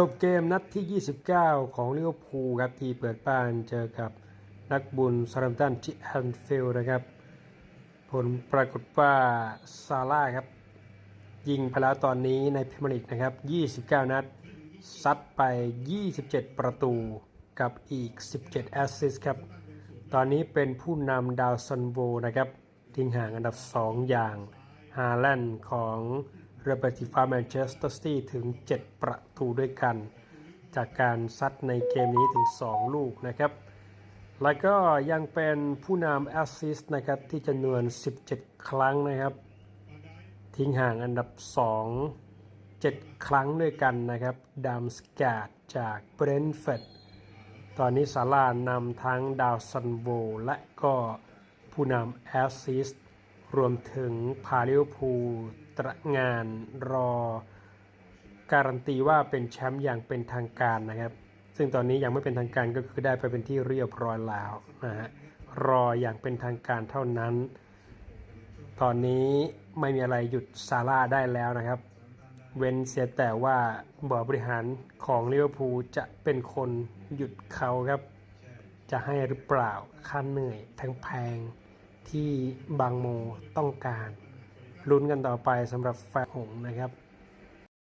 จบเกมนัดที่ 29 ของลิเวอร์พูลครับที่เปิดบ้านเจอกับนักบุญซารัมตันที่แอนฟิลด์นะครับ ผลปรากฏว่าซาร่าครับ ยิงไปแล้วตอนนี้ในพรีเมียร์ลีกนะครับ 29 นัด ซัดไป 27 ประตูกับอีก 17 แอสซิสต์ครับ ตอนนี้เป็นผู้นำดาวซันโวนะครับ ทิ้งห่างอันดับ 2 อย่างฮาแลนด์ของ เรเบติฟ้าแมนเชสเตอร์ซิตี้ถึง 7 ประตูด้วยกัน จากการซัดในเกมนี้ถึง 2 ลูกนะครับ แล้วก็ยังเป็นผู้นำแอสซิสต์นะครับที่จำนวน 17 ครั้งนะครับ ทิ้งห่างอันดับ 2 7 ครั้งด้วยกันนะครับดัมสกาดจากเบรนท์ฟอร์ดตอนนี้ซาร่านำทั้งดาวซันโวและก็ผู้นำแอสซิสต์รวมถึงพาลิวพู ตระงานรอการันตีว่าเป็นแชมป์อย่างเป็นทางการนะครับ ซึ่งตอนนี้ยังไม่เป็นทางการก็คือได้ไปเป็นที่เรียบร้อยแล้วนะฮะรออย่างเป็นทางการเท่านั้น ตอนนี้ไม่มีอะไรหยุดซาร่าได้แล้วนะครับ เว้นเสียแต่ว่าบอร์บริหารของลิเวอร์พูลจะเป็นคนหยุดเขาครับ จะให้หรือเปล่าค่าเหนื่อยแพงๆที่บางโมต้องการ ลุ้นกันต่อไปสำหรับแฟนหงนะครับ